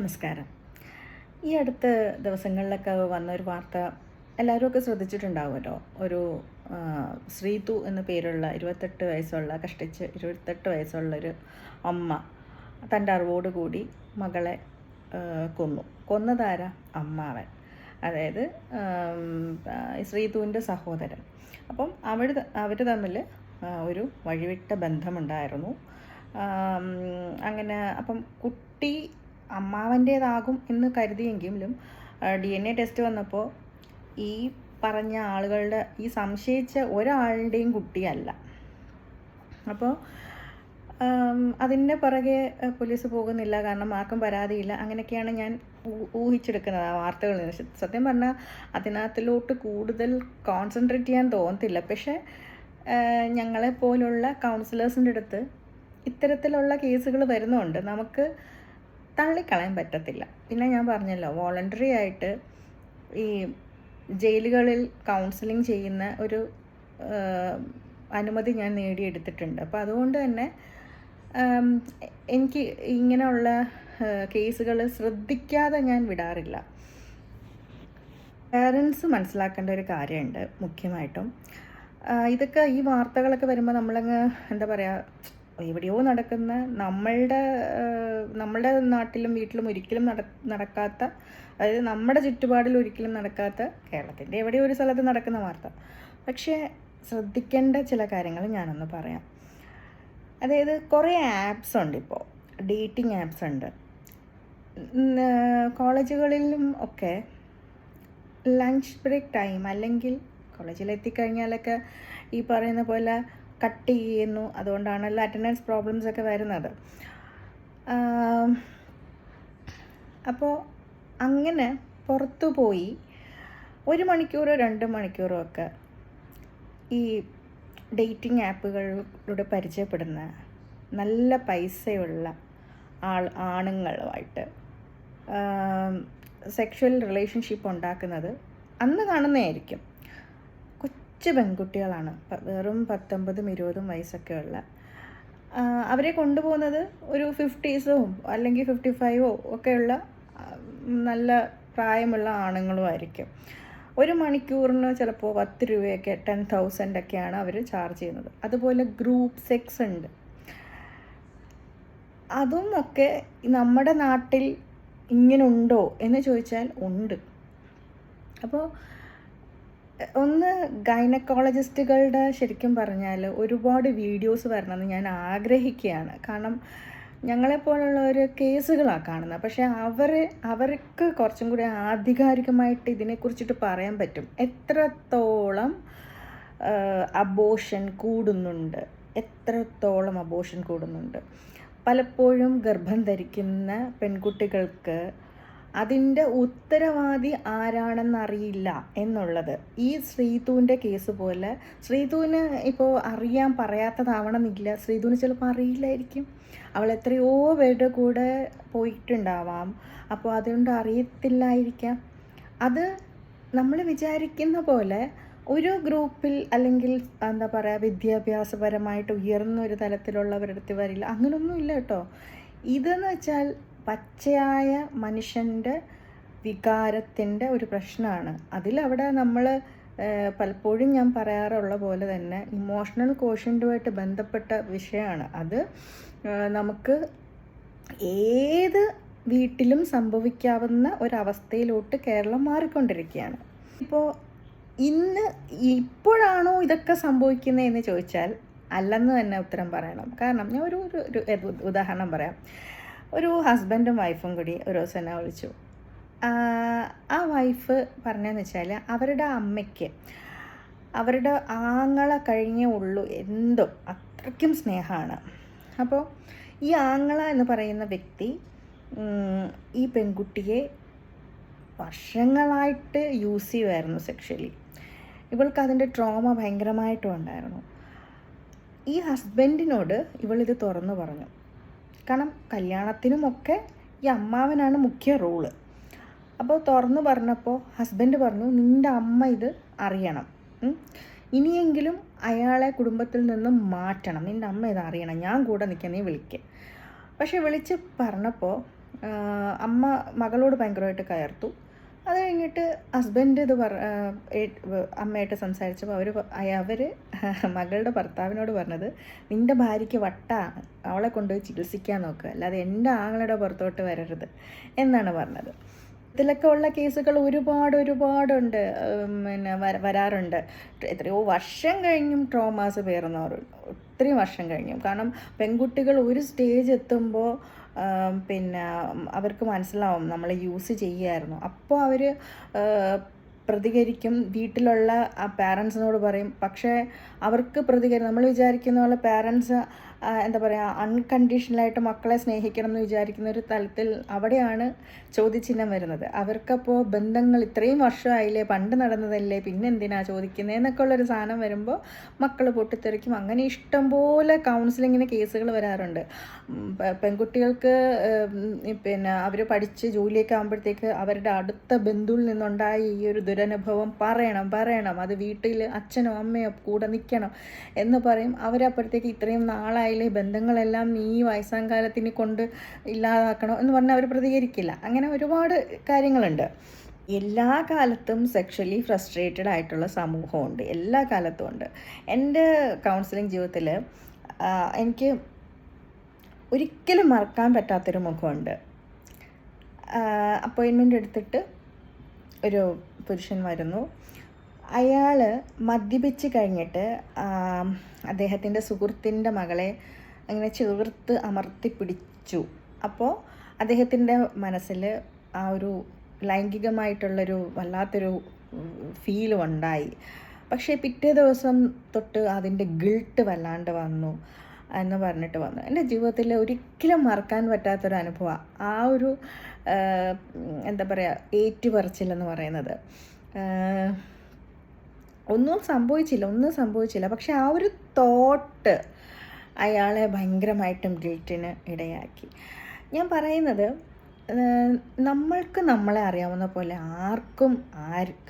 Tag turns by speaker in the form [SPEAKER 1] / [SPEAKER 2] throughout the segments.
[SPEAKER 1] നമസ്കാരം. ഈ അടുത്ത ദിവസങ്ങളിലൊക്കെ വന്നൊരു വാർത്ത എല്ലാവരും ഒക്കെ ശ്രദ്ധിച്ചിട്ടുണ്ടാവുമല്ലോ. ഒരു ശ്രീതു എന്ന പേരുള്ള ഇരുപത്തെട്ട് വയസ്സുള്ള കഷ്ടിച്ച് ഇരുപത്തെട്ട് വയസ്സുള്ളൊരു അമ്മ തന്റെ അറിവോട് കൂടി മകളെ കൊന്നു. കൊന്നതാര? അമ്മാവൻ. അതായത് ശ്രീതുവിന്റെ സഹോദരൻ. അപ്പം അവർ അവർ തമ്മിൽ ഒരു വഴിവിട്ട ബന്ധമുണ്ടായിരുന്നു. അങ്ങനെ അപ്പം കുട്ടി അമ്മാവന്റേതാകും എന്ന് കരുതിയെങ്കിലും ഡി എൻ എ ടെസ്റ്റ് വന്നപ്പോൾ ഈ പറഞ്ഞ ആളുകളുടെ ഈ സംശയിച്ച ഒരാളുടെയും കുട്ടിയല്ല. അപ്പോൾ അതിന്റെ പുറകെ പോലീസ് പോകുന്നില്ല കാരണം ആർക്കും പരാതിയില്ല. അങ്ങനെയൊക്കെയാണ് ഞാൻ ഊഹിച്ചെടുക്കുന്നത് ആ വാർത്തകളിൽ നിന്ന്. സത്യം പറഞ്ഞാൽ അതിനകത്തിലോട്ട് കൂടുതൽ കോൺസെൻട്രേറ്റ് ചെയ്യാൻ തോന്നത്തില്ല. പക്ഷേ ഞങ്ങളെപ്പോലുള്ള കൗൺസിലേഴ്സിന്റെ അടുത്ത് ഇത്തരത്തിലുള്ള കേസുകൾ വരുന്നുണ്ട്. നമുക്ക് തള്ളിക്കളയാൻ പറ്റത്തില്ല. പിന്നെ ഞാൻ പറഞ്ഞല്ലോ വോളണ്ടറി ആയിട്ട് ഈ ജയിലുകളിൽ കൗൺസിലിംഗ് ചെയ്യുന്ന ഒരു അനുമതി ഞാൻ നേടിയെടുത്തിട്ടുണ്ട്. അപ്പോൾ അതുകൊണ്ട് തന്നെ എനിക്ക് ഇങ്ങനെയുള്ള കേസുകൾ ശ്രദ്ധിക്കാതെ ഞാൻ വിടാറില്ല. പേരൻസ് മനസ്സിലാക്കേണ്ട ഒരു കാര്യമുണ്ട് മുഖ്യമായിട്ടും. ഇതൊക്കെ ഈ വാർത്തകളൊക്കെ വരുമ്പോൾ നമ്മളങ്ങ് എന്താ പറയുക എവിടെയോ നടക്കുന്ന നമ്മളുടെ നമ്മളുടെ നാട്ടിലും വീട്ടിലും ഒരിക്കലും നട നടക്കാത്ത അതായത് നമ്മുടെ ചുറ്റുപാടിൽ ഒരിക്കലും നടക്കാത്ത കേരളത്തിന്റെ എവിടെയോ ഒരു സ്ഥലത്ത് നടക്കുന്ന വാർത്ത. പക്ഷേ ശ്രദ്ധിക്കേണ്ട ചില കാര്യങ്ങൾ ഞാനൊന്ന് പറയാം. അതായത് കുറേ ആപ്സ് ഉണ്ട് ഇപ്പോൾ ഡേറ്റിംഗ് ആപ്സ് ഉണ്ട്. കോളേജുകളിലും ഒക്കെ ലഞ്ച് ബ്രേക്ക് ടൈം അല്ലെങ്കിൽ കോളേജിൽ എത്തിക്കഴിഞ്ഞാലൊക്കെ ഈ പറയുന്ന പോലെ കട്ട് ചെയ്യുന്നു. അതുകൊണ്ടാണല്ലോ അറ്റൻഡൻസ് പ്രോബ്ലംസ് ഒക്കെ വരുന്നത്. അപ്പോൾ അങ്ങനെ പുറത്തു പോയി. ഒരു മണിക്കൂറോ രണ്ട് മണിക്കൂറോ ഒക്കെ ഈ ഡേറ്റിംഗ് ആപ്പുകളിലൂടെ പരിചയപ്പെടുന്ന നല്ല പൈസയുള്ള ആൾ ആണുങ്ങളുമായിട്ട് സെക്ഷൽ റിലേഷൻഷിപ്പ് ഉണ്ടാക്കുന്നത് അന്ന് കാണുന്നതായിരിക്കും. കൊച്ചു പെൺകുട്ടികളാണ്. വെറും പത്തൊമ്പതും ഇരുപതും വയസ്സൊക്കെ ഉള്ള അവരെ കൊണ്ടുപോകുന്നത് ഒരു ഫിഫ്റ്റീസും അല്ലെങ്കിൽ ഫിഫ്റ്റി ഫൈവോ ഒക്കെയുള്ള നല്ല പ്രായമുള്ള ആണുങ്ങളും ആയിരിക്കും ഒരു മണിക്കൂറിന് ചിലപ്പോൾ പത്ത് രൂപയൊക്കെ ടെൻ തൗസൻഡ് ഒക്കെയാണ് അവർ ചാർജ് ചെയ്യുന്നത്. അതുപോലെ ഗ്രൂപ്പ് സെക്സ് ഉണ്ട്. അതും ഒക്കെ നമ്മുടെ നാട്ടിൽ ഇങ്ങനെ ഉണ്ടോ എന്ന് ചോദിച്ചാൽ ഉണ്ട്. അപ്പോൾ ഒന്ന് ഗൈനക്കോളജിസ്റ്റുകളുടെ ശരിക്കും പറഞ്ഞാൽ ഒരുപാട് വീഡിയോസ് വരണമെന്ന് ഞാൻ ആഗ്രഹിക്കുകയാണ്. കാരണം ഞങ്ങളെപ്പോലുള്ള ഒരു കേസുകളാണ് കാണുന്നത്. പക്ഷേ അവർ അവർക്ക് കുറച്ചും കൂടി ആധികാരികമായിട്ട് ഇതിനെക്കുറിച്ചിട്ട് പറയാൻ പറ്റും. എത്രത്തോളം അബോഷൻ കൂടുന്നുണ്ട്? എത്രത്തോളം അബോഷൻ കൂടുന്നുണ്ട്? പലപ്പോഴും ഗർഭം ധരിക്കുന്ന പെൺകുട്ടികൾക്ക് അതിന്റെ ഉത്തരവാദി ആരാണെന്നറിയില്ല എന്നുള്ളത്. ഈ ശ്രീതുവിന്റെ കേസ് പോലെ ശ്രീതുവിന് ഇപ്പോൾ അറിയാൻ പറയാത്തതാവണമെന്നില്ല. ശ്രീതുവിന് ചിലപ്പോൾ അറിയില്ലായിരിക്കും. അവൾ എത്രയോ പേരുടെ കൂടെ പോയിട്ടുണ്ടാവാം. അപ്പോൾ അതുകൊണ്ട് അറിയത്തില്ലായിരിക്കാം. അത് നമ്മൾ വിചാരിക്കുന്ന പോലെ ഒരു ഗ്രൂപ്പിൽ അല്ലെങ്കിൽ എന്താ പറയുക വിദ്യാഭ്യാസപരമായിട്ട് ഉയർന്ന ഒരു തലത്തിലുള്ളവരുടെ അടുത്ത് വരില്ല. അങ്ങനൊന്നും ഇല്ല കേട്ടോ. ഇതെന്ന് വെച്ചാൽ പച്ചയായ മനുഷ്യന്റെ വികാരത്തിന്റെ ഒരു പ്രശ്നമാണ്. അതിലവിടെ നമ്മൾ പലപ്പോഴും ഞാൻ പറയാറുള്ള പോലെ തന്നെ ഇമോഷണൽ കോഷ്യന്റുമായിട്ട് ബന്ധപ്പെട്ട വിഷയമാണ്. അത് നമുക്ക് ഏത് വീട്ടിലും സംഭവിക്കാവുന്ന ഒരവസ്ഥയിലോട്ട് കേരളം മാറിക്കൊണ്ടിരിക്കുകയാണ്. ഇപ്പോൾ ഇന്ന് ഇപ്പോഴാണോ ഇതൊക്കെ സംഭവിക്കുന്നത് എന്ന് ചോദിച്ചാൽ അല്ലെന്ന് തന്നെ ഉത്തരം പറയണം. കാരണം ഞാൻ ഒരു ഒരു ഉദാഹരണം പറയാം. ഒരു ഹസ്ബൻഡും വൈഫും കൂടി ഒരു ദിവസം എന്നെ വിളിച്ചു. ആ, വൈഫ് പറഞ്ഞതെന്ന് വെച്ചാൽ അവരുടെ അമ്മയ്ക്ക് അവരുടെ ആങ്ങള കഴിഞ്ഞേ ഉള്ളൂ എന്തോ അത്രയ്ക്കും സ്നേഹമാണ് അപ്പോൾ ഈ ആങ്ങള എന്ന് പറയുന്ന വ്യക്തി ഈ പെൺകുട്ടിയെ വർഷങ്ങളായിട്ട് യൂസ് ചെയ്യുമായിരുന്നു സെക്ഷലി ഇവൾക്ക് അതിന്റെ ട്രോമ ഭയങ്കരമായിട്ടും ഉണ്ടായിരുന്നു. ഈ ഹസ്ബൻഡിനോട് ഇവളിത് തുറന്നു പറഞ്ഞു. കാരണം കല്യാണത്തിനുമൊക്കെ ഈ അമ്മാവനാണ് മുഖ്യ റോൾ അപ്പോൾ തുറന്നു പറഞ്ഞപ്പോൾ ഹസ്ബൻഡ് പറഞ്ഞു നിന്റെ അമ്മ ഇത് അറിയണം. ഇനിയെങ്കിലും അയാളെ കുടുംബത്തിൽ നിന്നും മാറ്റണം. നിന്റെ അമ്മ ഇത് അറിയണം. ഞാൻ കൂടെ നിൽക്കാൻ നീ വിളിക്കുക പക്ഷെ വിളിച്ച് പറഞ്ഞപ്പോൾ അമ്മ മകളോട് ഭയങ്കരമായിട്ട് കയർത്തു. അത് കഴിഞ്ഞിട്ട് ഹസ്ബൻഡ് ഇത് പറ അമ്മയായിട്ട് സംസാരിച്ചപ്പോൾ അവർ അവർ മകളുടെ ഭർത്താവിനോട് പറഞ്ഞത് നിന്റെ ഭാര്യയ്ക്ക് വട്ട അവളെ കൊണ്ടുപോയി ചികിത്സിക്കാൻ നോക്കുക അല്ലാതെ എന്റെ ആങ്ങളുടെ പുറത്തോട്ട് വരരുത് എന്നാണ് പറഞ്ഞത്. ഇതിലൊക്കെ ഉള്ള കേസുകൾ ഒരുപാട് ഒരുപാടുണ്ട് പിന്നെ വരാറുണ്ട്. എത്രയോ വർഷം കഴിഞ്ഞും ട്രോമാസ് പേറുന്നവരുണ്ട് ഒത്തിരി വർഷം കഴിഞ്ഞും. കാരണം പെൺകുട്ടികൾ ഒരു സ്റ്റേജ് എത്തുമ്പോൾ പിന്നെ അവർക്ക് മനസ്സിലാവും നമ്മൾ യൂസ് ചെയ്യുമായിരുന്നു അപ്പോൾ അവർ പ്രതികരിക്കും. വീട്ടിലുള്ള ആ പാരൻസിനോട് പറയും. പക്ഷേ അവർക്ക് പ്രതികരി നമ്മൾ വിചാരിക്കുന്ന പോലെ പാരൻസ് എന്താ പറയുക അൺകണ്ടീഷണലായിട്ട് മക്കളെ സ്നേഹിക്കണം എന്ന് വിചാരിക്കുന്ന ഒരു തലത്തിൽ അവിടെയാണ് ചോദ്യചിഹ്നം വരുന്നത്. അവർക്കപ്പോൾ ബന്ധങ്ങൾ ഇത്രയും വർഷമായില്ലേ പണ്ട് നടന്നതല്ലേ പിന്നെ എന്തിനാ ചോദിക്കുന്നത് എന്നൊക്കെ ഉള്ളൊരു സാധനം വരുമ്പോൾ മക്കൾ പൊട്ടിത്തെറിക്കും. അങ്ങനെ ഇഷ്ടംപോലെ കൗൺസിലിങ്ങിന് കേസുകൾ വരാറുണ്ട്. പെൺകുട്ടികൾക്ക് പിന്നെ അവർ പഠിച്ച് ജോലിയൊക്കെ ആകുമ്പോഴത്തേക്ക് അവരുടെ അടുത്ത ബന്ധുവിൽ നിന്നുണ്ടായ ഈ ഒരു ദുരനുഭവം പറയണം പറയണം അത് വീട്ടിൽ അച്ഛനോ അമ്മയോ കൂടെ നിൽക്കണം എന്ന് പറയും. അവരപ്പോഴത്തേക്ക് ഇത്രയും നാളായി ആയില്ലേ ബന്ധങ്ങളെല്ലാം ഈ വയസ്സാം കൊണ്ട് ഇല്ലാതാക്കണം എന്ന് പറഞ്ഞാൽ അവർ പ്രതികരിക്കില്ല. അങ്ങനെ ഒരുപാട് കാര്യങ്ങളുണ്ട്. എല്ലാ കാലത്തും സെക്ഷലി ഫ്രസ്ട്രേറ്റഡ് ആയിട്ടുള്ള സമൂഹമുണ്ട്. എല്ലാ കാലത്തും ഉണ്ട്. എന്റെ കൗൺസിലിംഗ് ജീവിതത്തിൽ എനിക്ക് ഒരിക്കലും മറക്കാൻ പറ്റാത്തൊരു മുഖമുണ്ട്. അപ്പോയിൻമെന്റ് എടുത്തിട്ട് ഒരു പുരുഷൻ വരുന്നു. അയാൾ മദ്യപിച്ച് കഴിഞ്ഞിട്ട് അദ്ദേഹത്തിന്റെ സുഹൃത്തിന്റെ മകളെ അങ്ങനെ ചേർത്ത് അമർത്തി പിടിച്ചു. അപ്പോൾ അദ്ദേഹത്തിന്റെ മനസ്സിൽ ആ ഒരു ലൈംഗികമായിട്ടുള്ളൊരു വല്ലാത്തൊരു ഫീലും ഉണ്ടായി. പക്ഷേ പിറ്റേ ദിവസം തൊട്ട് അതിന്റെ ഗിൾട്ട് വല്ലാണ്ട് വന്നു എന്ന് പറഞ്ഞിട്ട് വന്നു. എന്റെ ജീവിതത്തിൽ ഒരിക്കലും മറക്കാൻ പറ്റാത്തൊരു അനുഭവമാണ് ആ ഒരു എന്താ പറയുക ഏറ്റുപറച്ചിലെന്ന് പറയുന്നത്. ഒന്നും സംഭവിച്ചില്ല ഒന്നും സംഭവിച്ചില്ല. പക്ഷെ ആ ഒരു തോട്ട് അയാളെ ഭയങ്കരമായിട്ടും ഗിൽറ്റിന് ഇടയാക്കി. ഞാൻ പറയുന്നത് നമ്മൾക്ക് നമ്മളെ അറിയാവുന്ന പോലെ ആർക്കും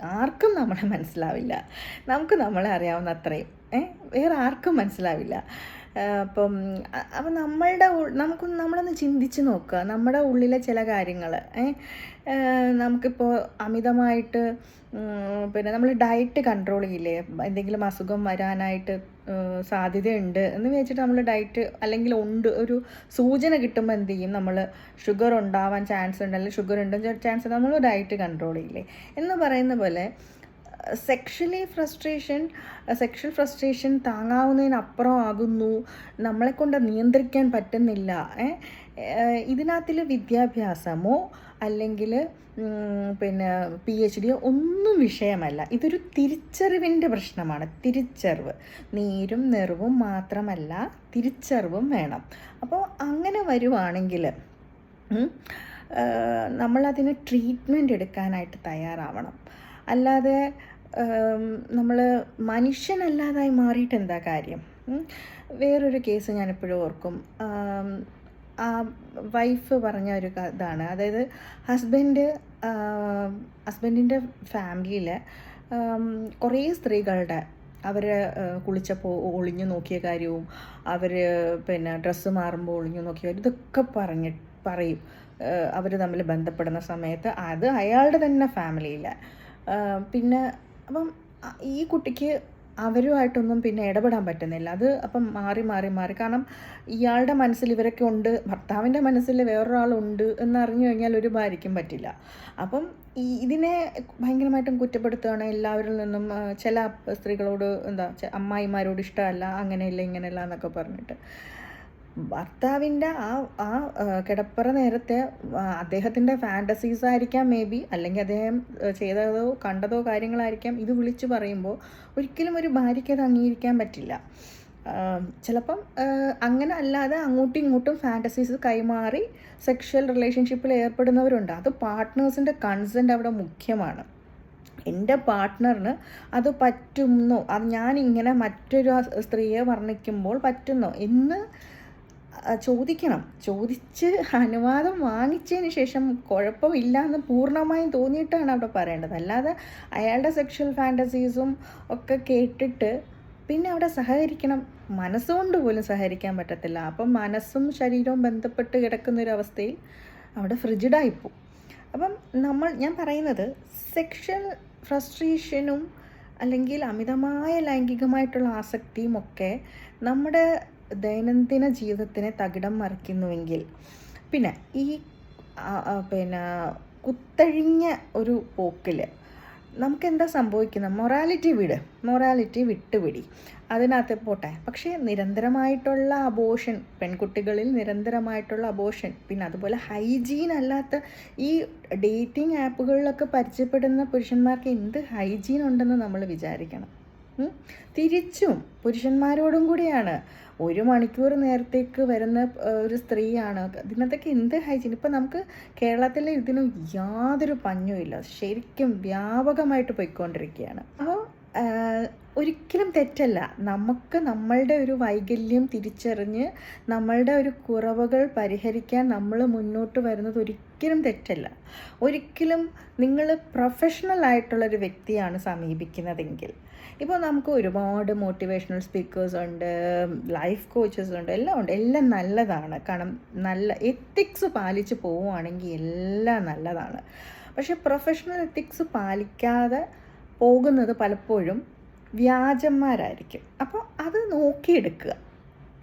[SPEAKER 1] ആർക്കും നമ്മളെ മനസ്സിലാവില്ല. നമുക്ക് നമ്മളെ അറിയാവുന്ന അത്രയും വേറെ ആർക്കും മനസ്സിലാവില്ല. അപ്പം അപ്പം നമ്മളുടെ നമുക്ക് നമ്മളൊന്ന് ചിന്തിച്ച് നോക്കുക നമ്മുടെ ഉള്ളിലെ ചില കാര്യങ്ങൾ നമുക്കിപ്പോൾ അമിതമായിട്ട് പിന്നെ നമ്മൾ ഡയറ്റ് കൺട്രോൾ ചെയ്യില്ലേ? എന്തെങ്കിലും അസുഖം വരാനായിട്ട് സാധ്യതയുണ്ട് എന്ന് വെച്ചിട്ട് നമ്മൾ ഡയറ്റ് അല്ലെങ്കിൽ ഉണ്ട് ഒരു സൂചന കിട്ടുമ്പോൾ എന്ത് ചെയ്യും? നമ്മൾ ഷുഗർ ഉണ്ടാവാൻ ചാൻസ് ഉണ്ട് അല്ലെങ്കിൽ ഷുഗർ ഉണ്ട്. ചാൻസ് നമ്മൾ ഡയറ്റ് കൺട്രോൾ ചെയ്യില്ലേ? എന്ന് പറയുന്ന പോലെ സെക്ഷലി ഫ്രസ്ട്രേഷൻ സെക്ഷൽ ഫ്രസ്ട്രേഷൻ താങ്ങാവുന്നതിനപ്പുറം ആകുന്നു. നമ്മളെക്കൊണ്ട് നിയന്ത്രിക്കാൻ പറ്റുന്നില്ല. ഇതിനകത്തിൽ വിദ്യാഭ്യാസമോ അല്ലെങ്കിൽ പിന്നെ പി എച്ച് ഡിയോ ഒന്നും വിഷയമല്ല. ഇതൊരു തിരിച്ചറിവിന്റെ പ്രശ്നമാണ്. തിരിച്ചറിവ്. നീരും നെറിവും മാത്രമല്ല തിരിച്ചറിവും വേണം. അപ്പോൾ അങ്ങനെ വരുവാണെങ്കിൽ നമ്മളതിന് ട്രീറ്റ്മെന്റ് എടുക്കാനായിട്ട് തയ്യാറാവണം. അല്ലാതെ നമ്മൾ മനുഷ്യനല്ലാതായി മാറിയിട്ട് എന്താ കാര്യം വേറൊരു കേസ് ഞാനിപ്പോഴും ഓർക്കും. ആ വൈഫ് പറഞ്ഞ ഒരു ഇതാണ്. അതായത് ഹസ്ബൻഡ് ഹസ്ബൻഡിന്റെ ഫാമിലിയിൽ കുറേ സ്ത്രീകളുടെ അവർ കുളിച്ചപ്പോൾ ഒളിഞ്ഞു നോക്കിയ കാര്യവും അവർ പിന്നെ ഡ്രസ്സ് മാറുമ്പോൾ ഒളിഞ്ഞു നോക്കിയ കാര്യം ഇതൊക്കെ പറഞ്ഞ് പറയും. അവർ തമ്മിൽ ബന്ധപ്പെടുന്ന സമയത്ത് അത് അയാളുടെ തന്നെ ഫാമിലിയിൽ പിന്നെ അപ്പം ഈ കുട്ടിക്ക് അവരുമായിട്ടൊന്നും പിന്നെ ഇടപെടാൻ പറ്റുന്നില്ല. അത് അപ്പം മാറി മാറി മാറി. കാരണം ഇയാളുടെ മനസ്സിൽ ഇവരൊക്കെ ഉണ്ട്. ഭർത്താവിന്റെ മനസ്സിൽ വേറൊരാളുണ്ട് എന്നറിഞ്ഞു കഴിഞ്ഞാൽ ഒരു ഭാര്യയ്ക്കും പറ്റില്ല. അപ്പം ഈ ഇതിനെ ഭയങ്കരമായിട്ടും കുറ്റപ്പെടുത്തുകയാണ് എല്ലാവരിൽ നിന്നും. ചില സ്ത്രീകളോട് എന്താ അമ്മായിമാരോട് ഇഷ്ടമല്ല അങ്ങനെയല്ല ഇങ്ങനെയല്ല എന്നൊക്കെ പറഞ്ഞിട്ട്. ഭർത്താവിന്റെ ആ ആ കിടപ്പറ നേരത്തെ അദ്ദേഹത്തിന്റെ ഫാന്റസീസ് ആയിരിക്കാം മേ ബി അല്ലെങ്കിൽ അദ്ദേഹം ചെയ്തതോ കണ്ടതോ കാര്യങ്ങളായിരിക്കാം ഇത് വിളിച്ചു പറയുമ്പോൾ ഒരിക്കലും ഒരു ഭാര്യയ്ക്ക് അത് അംഗീകരിക്കാൻ പറ്റില്ല. ചിലപ്പം അങ്ങനെ അല്ലാതെ അങ്ങോട്ടും ഇങ്ങോട്ടും ഫാന്റസീസ് കൈമാറി സെക്ഷൽ റിലേഷൻഷിപ്പിൽ ഏർപ്പെടുന്നവരുണ്ട്. അത് പാർട്ട്നേഴ്സിന്റെ കൺസെന്റ് അവിടെ മുഖ്യമാണ്. എന്റെ പാർട്ട്ണറിന് അത് പറ്റുന്നോ? അത് ഞാനിങ്ങനെ മറ്റൊരു സ്ത്രീയെ വർണിക്കുമ്പോൾ പറ്റുന്നോ? എന്ന് ചോദിക്കണം. ചോദിച്ച് അനുവാദം വാങ്ങിച്ചതിന് ശേഷം കുഴപ്പമില്ല എന്ന് പൂർണമായും തോന്നിയിട്ടാണ് അവിടെ പറയേണ്ടത്. അല്ലാതെ അയാളുടെ സെക്ഷൽ ഫാന്റസീസും ഒക്കെ കേട്ടിട്ട് പിന്നെ അവിടെ സഹകരിക്കണം. മനസ്സുകൊണ്ട് പോലും സഹകരിക്കാൻ പറ്റത്തില്ല. അപ്പം മനസ്സും ശരീരവും ബന്ധപ്പെട്ട് കിടക്കുന്നൊരവസ്ഥയിൽ അവിടെ ഫ്രിജിഡായിപ്പോവും അപ്പം നമ്മൾ ഞാൻ പറയുന്നത് സെക്ഷൽ ഫ്രസ്ട്രേഷനും അല്ലെങ്കിൽ അമിതമായ ലൈംഗികമായിട്ടുള്ള ആസക്തിയും ഒക്കെ നമ്മുടെ ദൈനംദിന ജീവിതത്തിനെ തകിടം മറിക്കുന്നുവെങ്കിൽ. പിന്നെ ഈ പിന്നെ കുത്തഴിഞ്ഞ ഒരു പോക്കിൽ നമുക്കെന്താ സംഭവിക്കുന്നത്? മൊറാലിറ്റി വിട്. മൊറാലിറ്റി വിട്ടുപിടി. അതിനകത്ത് പോട്ടെ. പക്ഷേ നിരന്തരമായിട്ടുള്ള അബോഷൻ പെൺകുട്ടികളിൽ നിരന്തരമായിട്ടുള്ള അബോഷൻ പിന്നെ അതുപോലെ ഹൈജീൻ അല്ലാത്ത ഈ ഡേറ്റിംഗ് ആപ്പുകളിലൊക്കെ പരിചയപ്പെടുന്ന പുരുഷന്മാർക്ക് എന്ത് ഹൈജീൻ ഉണ്ടെന്ന് നമ്മൾ വിചാരിക്കണം. തിരിച്ചും പുരുഷന്മാരോടും കൂടിയാണ്. ഒരു മണിക്കൂർ നേരത്തേക്ക് വരുന്ന ഒരു സ്ത്രീയാണ്. ഇതിനകത്തൊക്കെ എന്ത് ഹൈജീൻ ഇപ്പം നമുക്ക് കേരളത്തിൽ ഇതിന് യാതൊരു പഞ്ഞുമില്ല ശരിക്കും വ്യാപകമായിട്ട് പോയിക്കൊണ്ടിരിക്കുകയാണ്. അപ്പോൾ ഒരിക്കലും തെറ്റല്ല. നമുക്ക് നമ്മളുടെ ഒരു വൈകല്യം തിരിച്ചറിഞ്ഞ് നമ്മളുടെ ഒരു കുറവുകൾ പരിഹരിക്കാൻ നമ്മൾ മുന്നോട്ട് വരുന്നത് ഒരിക്കലും തെറ്റല്ല. ഒരിക്കലും നിങ്ങൾ പ്രൊഫഷണൽ ആയിട്ടുള്ളൊരു വ്യക്തിയാണ് സമീപിക്കുന്നതെങ്കിൽ. ഇപ്പോൾ നമുക്ക് ഒരുപാട് മോട്ടിവേഷണൽ സ്പീക്കേഴ്സ് ഉണ്ട് ലൈഫ് കോച്ചസ് ഉണ്ട് എല്ലാം ഉണ്ട്. എല്ലാം നല്ലതാണ്. കാരണം നല്ല എത്തിക്സ് പാലിച്ച് പോവുകയാണെങ്കിൽ എല്ലാം നല്ലതാണ്. പക്ഷേ പ്രൊഫഷണൽ എത്തിക്സ് പാലിക്കാതെ പോകുന്നത് പലപ്പോഴും വ്യാജന്മാരായിരിക്കും. അപ്പോൾ അത് നോക്കിയെടുക്കുക.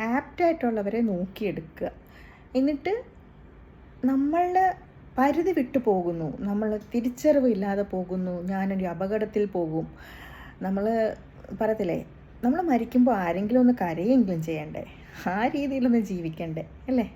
[SPEAKER 1] ആപ്റ്റായിട്ടുള്ളവരെ നോക്കിയെടുക്കുക. എന്നിട്ട് നമ്മളുടെ പരിധി വിട്ടു പോകുന്നു. നമ്മൾ തിരിച്ചറിവില്ലാതെ പോകുന്നു. ഞാനൊരു അപകടത്തിൽ പോകും. നമ്മൾ പറയത്തില്ലേ? നമ്മൾ മരിക്കുമ്പോൾ ആരെങ്കിലും ഒന്ന് കരയെങ്കിലും ചെയ്യണ്ടേ? ആ രീതിയിലൊന്ന് ജീവിക്കണ്ടേ? അല്ലേ?